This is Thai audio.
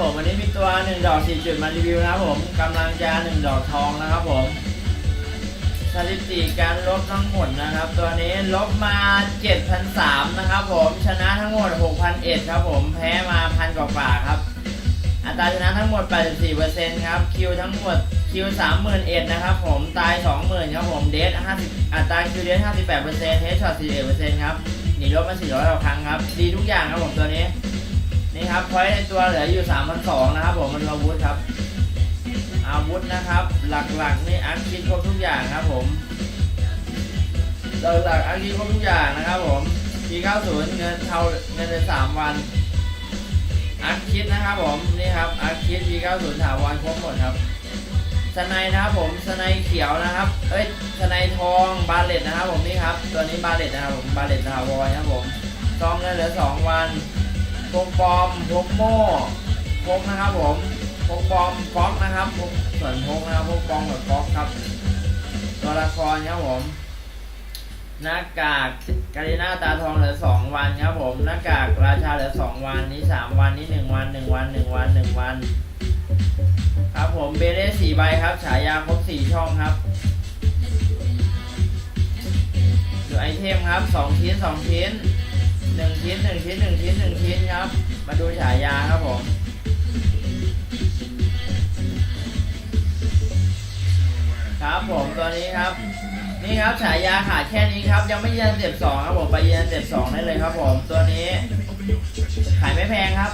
ผมวันนี้มีตัวหนึ่งดอกสี่จุดมารีวิวนะครับผมกำลังจะหนึ่งดอกทองนะครับผมสถิติการลบทั้งหมดนะครับ ตัวนี้ลบมา 7,003นะครับผมชนะทั้งหมด 6,001ครับผมแพ้มาพันกว่าๆครับ อัตราชนะทั้งหมด 84%ครับคิวทั้งหมดคิว31,000นะครับผมตาย 20,000ครับผมเดท50อัตราคิวเดท58%เฮดช็อต41%ครับหนีลบมา400ต่อครั้งครับดีทุกอย่างครับผมตัวนี้ นี่ครับพอยต์ในตัวเหลืออยู่3,200นะครับผมมันอาวุธครับ อาวุธนะครับ หลักๆนี่อัพคิดครบทุกอย่างครับผมหลักๆอัพคิดครบทุกอย่างนะครับผม P90 เงินเท่าเงินใน3วันอาร์คิดนะครับผมนี่ครับอาร์คิด P90 ถาวรครบหมดครับสไนนะครับผมสไนเขียวนะครับเอ้ยสไนทองบาเลตนะครับผมนี่ครับตัวนี้บาเลตนะครับผมบาเลตถาวรนะครับผมซองเงินเหลือ 2 วัน พกปลอมพกโม่พกนะครับผมพกปลอมฟ็อกนะครับพกส่วนพกนะครับพกปลอมกับฟ็อกครับตัวละครครับผมหน้ากากกาลิน่าตาทองเหลือสองวันครับผมหน้ากากราชาเหลือสองวันนี้สามวันนี้หนึ่งวันหนึ่งวันหนึ่งวันหนึ่งวัน ครับผมเบเล่สี่ใบครับ ฉายาครบสี่ช่องครับหรือไอเทมครับสองชิ้นสองชิ้น หนึ่งชิ้นหนึ่งชิ้นหนึ่งชิ้นหนึ่งชิ้นครับ มาดูฉายาครับผมครับผมตัวนี้ครับ นี่ครับฉายาขาดแค่นี้ครับ ยังไม่ยืนเจ็บสองครับผมไปยืนเจ็บสองได้เลยครับผมตัวนี้ ขายไม่แพงครับ